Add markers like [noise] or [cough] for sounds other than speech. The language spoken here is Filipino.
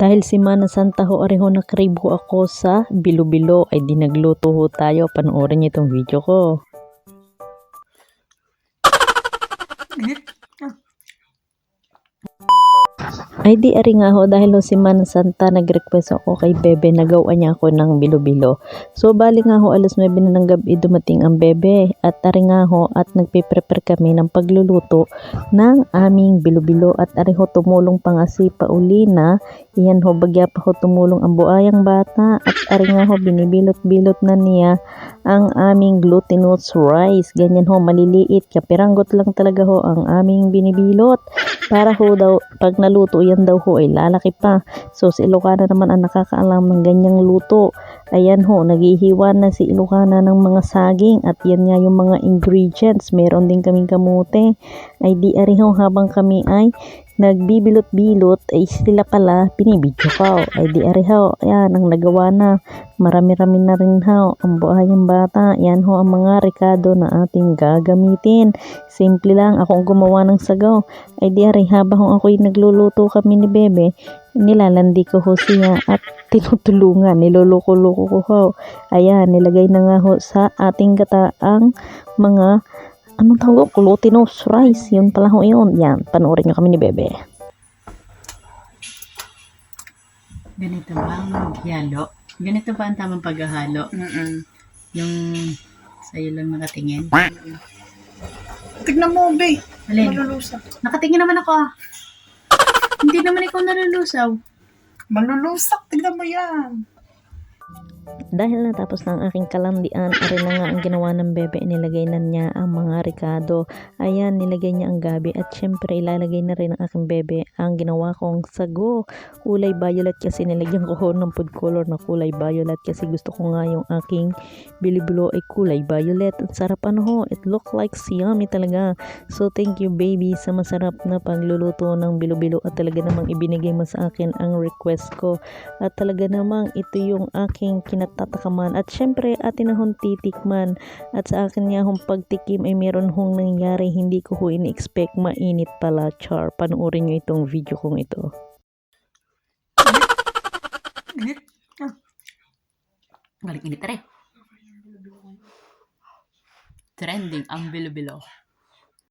Dahil si Mana Santa ho areho nakribo ako sa bilo-bilo ay di nagluto ho tayo. Panoorin niyo itong video ko. Ay di ari nga ho dahil ho si Mana Santa nag-request ako kay Bebe nagawa niya ako ng bilo-bilo. So bali nga ho alas 9 na ng gabi dumating ang Bebe at ari nga ho at nagpe-prepare kami ng pagluluto ng aming bilo-bilo at ari ho tumulong pa nga si Paulina. Iyan ho bagya pa ho tumulong ang buayang bata at ari nga ho binibilot-bilot na niya ang aming glutinous rice. Ganyan ho maliliit kapiranggot lang talaga ho ang aming binibilot para ho daw pag naluto yan daw ho ay lalaki pa. So si Ilocana naman ang nakakaalam ng ganyang luto. Ayan ho, naghihiwa na si Ilocana ng mga saging at yan nga yung mga ingredients. Meron din kaming kamote. Ay di ari ho habang kami ay nagbibilot-bilot ay sila pala pinibidyo ko. Ay di ari ho, ayan ang nagawa na. Marami-rami na rin ho ang buhayang bata. Yan ho ang mga rekado na ating gagamitin. Simple lang akong gumawa ng sagaw. Ay di ari habang ako'y nagluluto kami ni Bebe, nilalandi ko ho siya at tinutulungan, niloloko-loko ko ho. Ayan, nilagay na nga ho sa ating gata ang mga anong tawag ko? Glutinous rice. Yun pala ho yun. Yan, panoorin nyo kami ni Bebe. Ganito ba ang maghalo? Ganito ba ang tamang paghahalo? Mm-mm. Yung sa'yo lang nakatingin? Tignan mo, be. Alin? Malulusaw. Nakatingin naman ako ah. Hindi naman ikaw nalulusaw. Malulusak. Tignan mo yan. Dahil natapos na ang aking kalandian, ari na nga ang ginawa ng bebe, nilagay na niya ang mga ricado. Ayan, nilagay niya ang gabi at syempre ilalagay na rin ang aking bebe ang ginawa kong sago. Kulay violet kasi nilagyan ko [laughs] ng food color na kulay violet kasi gusto ko nga yung aking bilibilo ay kulay violet. At sarap ano ho, it look like yummy talaga. So thank you baby sa masarap na pagluluto ng bilo-bilo at talaga namang ibinigay mo sa akin ang request ko. At talaga namang ito yung aking kinatatakaman. At syempre, atin na hong titikman. At sa akin nga hong pagtikim ay meron hong nangyari. Hindi ko ho in-expect mainit pala, char. Panoorin nyo itong video kong ito. Galing init rin. Trending ang bilo-bilo.